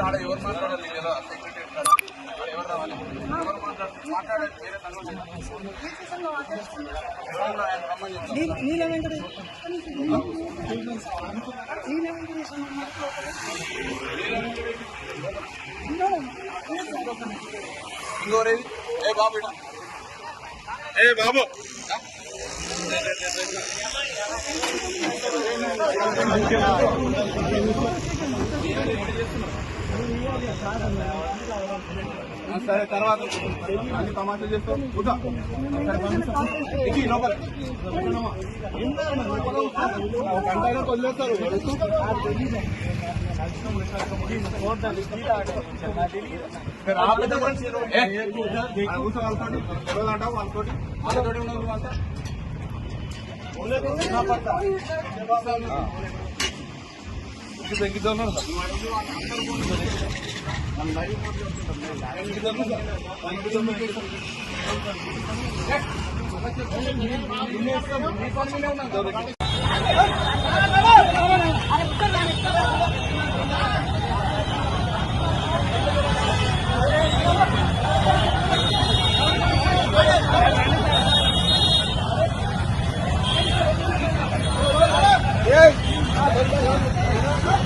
ఆడ ఎవరు మాట్లాడాలి? కదా సెక్రటరీ కాడ ఆడ ఎవరు రావాలి? ఎవరు మాట్లాడాలి? మాట్లాడాలి. వేరే తను ఎవరు ఆయన రమ్మని చెప్తాను ఇంకోరేది ఏ బాబు. ఏ బాబు ఆ, సరే తర్వాత అన్ని తమాషా చేస్తాం కూర్చో. సరే, పంపిస్తాం. ఎక్కి లోపల. ఎక్కడమ్మా? ఒక గంట అయినా వదిలేస్తారు సరే, ఆపేద్దాం. ఏ, ఆ, కూర్చో వాళ్ళతోటి. తెలియదు అంటావు వాళ్ళతోటి. వాళ్ళతోటి ఉండదు వాళ్ళతో. నా పట్ల.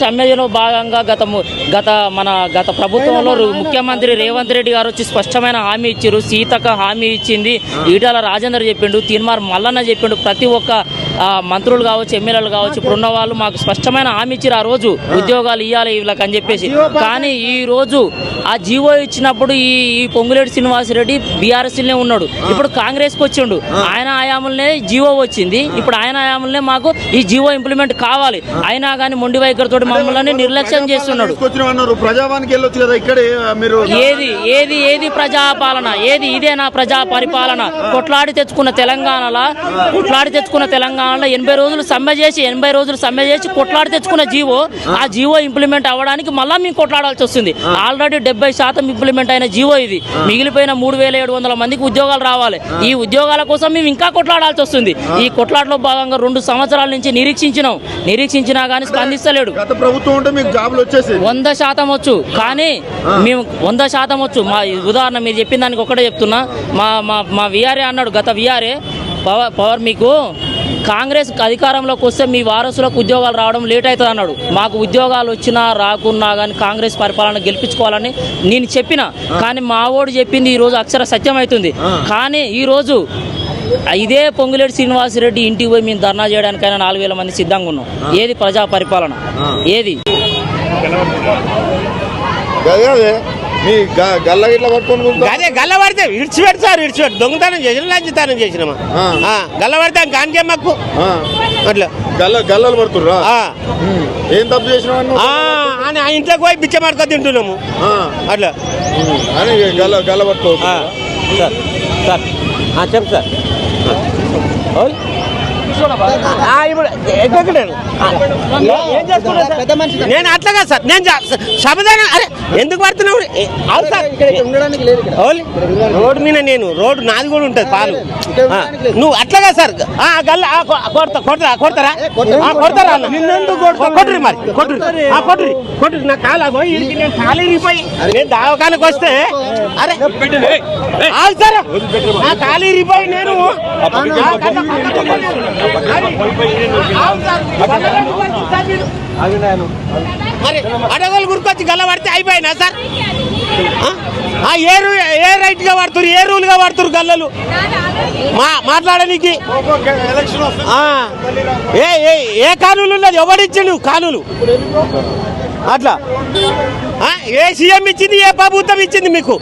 సమ్మెలో భాగంగా గత గత మన గత ప్రభుత్వంలో ముఖ్యమంత్రి రేవంత్ రెడ్డి గారు వచ్చి స్పష్టమైన హామీ ఇచ్చారు సీతక హామీ ఇచ్చింది. ఈటల రాజేందర్ చెప్పిండు. తీన్మార్ మల్లన్న చెప్పిండు. ప్రతి ఒక్క మంత్రులు కావచ్చు ఎమ్మెల్యేలు కావచ్చు ఇప్పుడున్న వాళ్ళు మాకు స్పష్టమైన హామీ ఇచ్చారు ఆ రోజు. ఉద్యోగాలు ఇవ్వాలి వీళ్ళకి అని చెప్పేసి. కానీ ఈ రోజు ఆ జీవో ఇచ్చినప్పుడు ఈ ఈ పొంగులేటి శ్రీనివాసరెడ్డి బీఆర్ఎస్లోనే ఉన్నాడు. ఇప్పుడు కాంగ్రెస్కి వచ్చిండు. ఆయన హయాంలోనే జీవో వచ్చింది. ఇప్పుడు ఆయన హయాంలోనే మాకు ఈ జీవో ఇంప్లిమెంట్ కావాలి. అయినా కానీ మొండి వైఖరితో మమ్మల్ని నిర్లక్ష్యం చేస్తున్నాడు ఏది ఏది ఏది ప్రజాపాలన? ఏది ఇదే నా ప్రజా పరిపాలన? కొట్లాడి తెచ్చుకున్న తెలంగాణలో? కొట్లాడి తెచ్చుకున్న తెలంగాణలో ఎనభై రోజులు సమ్మె చేసి ఎనభై రోజులు సమ్మె చేసి కొట్లాడి తెచ్చుకున్న జీవో ఆ. జీవో ఇంప్లిమెంట్ అవ్వడానికి మళ్ళా మేము కొట్లాడాల్సి వస్తుంది. ఆల్రెడీ డెబ్బై శాతం ఇంప్లిమెంట్ అయిన జీవో ఇది. మిగిలిపోయిన మూడు వేల ఏడు వందల మందికి ఉద్యోగాలు రావాలి. ఈ ఉద్యోగాల కోసం మేము ఇంకా కొట్లాడాల్సి వస్తుంది. ఈ కొట్లాటలో భాగంగా రెండు సంవత్సరాల నుంచి నిరీక్షించినాం. నిరీక్షించినా కానీ స్పందిస్తలేడు. వంద శాతం వచ్చు. కానీ మేము వంద శాతం వచ్చు. మా ఉదాహరణ మీరు చెప్పిన దానికి ఒకటే చెప్తున్నా. మా మా మా విఆర్ఏ అన్నాడు. గత విఆర్ఏ పవర్ పవర్ మీకు కాంగ్రెస్ అధికారంలోకి వస్తే మీ వారసులకు ఉద్యోగాలు రావడం లేట్ అవుతుంది అన్నాడు. మాకు ఉద్యోగాలు వచ్చినా రాకున్నా కానీ కాంగ్రెస్ పరిపాలన గెలిపించుకోవాలని నేను చెప్పిన. కానీ మా ఓడు చెప్పింది ఈరోజు అక్షర సత్యం అవుతుంది. కానీ ఈరోజు ఇదే పొంగులేటి శ్రీనివాసరెడ్డి ఇంటికి పోయి మేము ధర్నా చేయడానికైనా నాలుగు వేల మంది సిద్ధంగా ఉన్నాం. ఏది ప్రజా పరిపాలన? ఏది? మీ గల్ల గిట్ల పట్టుకొని. అదే గల్ల పడితే ఇడిచిపెడతారు ఇడిచిపెట్టి దొంగతనం చేసిన లంచతనం చేసినామా? గల్ల పడితే గానికే మాకు అట్లా. గల్ల గల్లలు పడుతుర్రా. ఉమ్. ఏం తప్పు? ఆ, అని ఆ ఇంట్లోకి పోయి బిచ్చ మార్కో తింటున్నాము. అట్లా. అని గల్ల గల్ల పట్టుకోవచ్చు ఆ, సార్ సార్. చెప్పు సార్. ఇప్పుడు చేసుకున్నా సార్? నేను అట్లాగా సార్. నేను సమాధానం అరే ఎందుకు పడుతున్నావు? రోడ్డు మీద నేను రోడ్డు నాది కూడా ఉంటుంది పాలు. నువ్వు అట్లాగా సార్. ఆ, గల్ల ఆ, కొ- కొడతా కొడతారా? కొడతారా? కొట్టురి. మరి కొట్టురి. ఆ, కొట్టురి. కొట్టురి. నా కాలు పోయి నేను కాలు ఇరిగిపోయి నేను దావకానికి వస్తే అరే. సార్. నా కాలు ఇరిగిపోయి నేను మరి అడగలు గురికొచ్చి గల్ల పడితే అయిపోయినా సార్? ఏ రూ- ఏ రైట్గా వాడుతున్నారు ఏ రూల్గా వాడుతున్నారు గల్లలు? మా మాట్లాడడానికి ఏ ఏ ఏ కానూలు ఉన్నది? ఎవడిచ్చిండు కానూలు? అట్లా. ఏ సీఎం ఇచ్చింది? ఏ ప్రభుత్వం ఇచ్చింది మీకు?